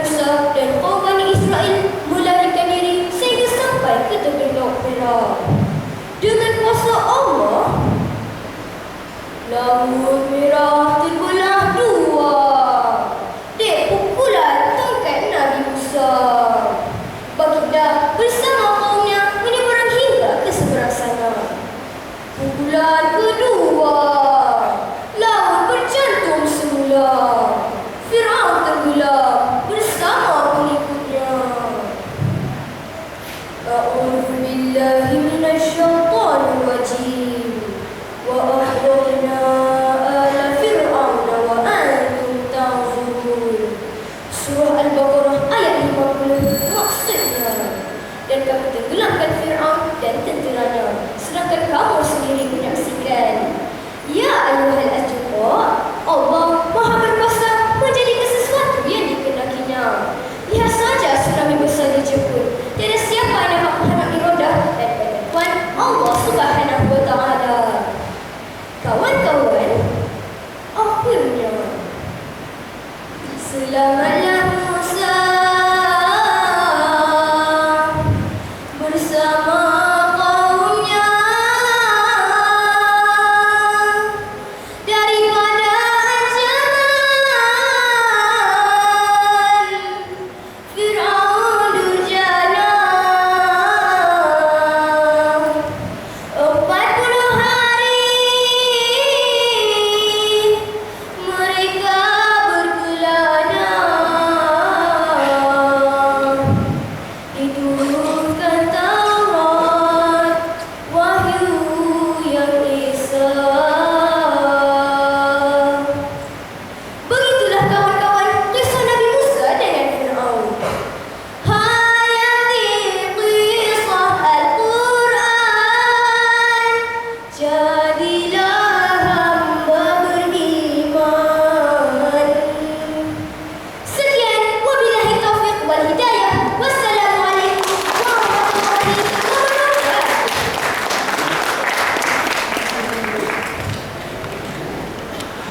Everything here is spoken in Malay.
Dan kaum Bani Israel melarikan diri sehingga sampai ke tepi Dengan kuasa Allah, namun dan tenterana. Sedangkan kamu sendiri menyaksikan. Ya, ayuhal Azjuqa, Allah Maha Berkuasa menjadikan sesuatu yang dikenakinya. Lihat saja tsunami besar di Jepun. Tiada siapa yang dapat menghadapi roda dan penerbuan Allah Subhanahu Wataala. Kawan-kawan, akhirnya. Selamat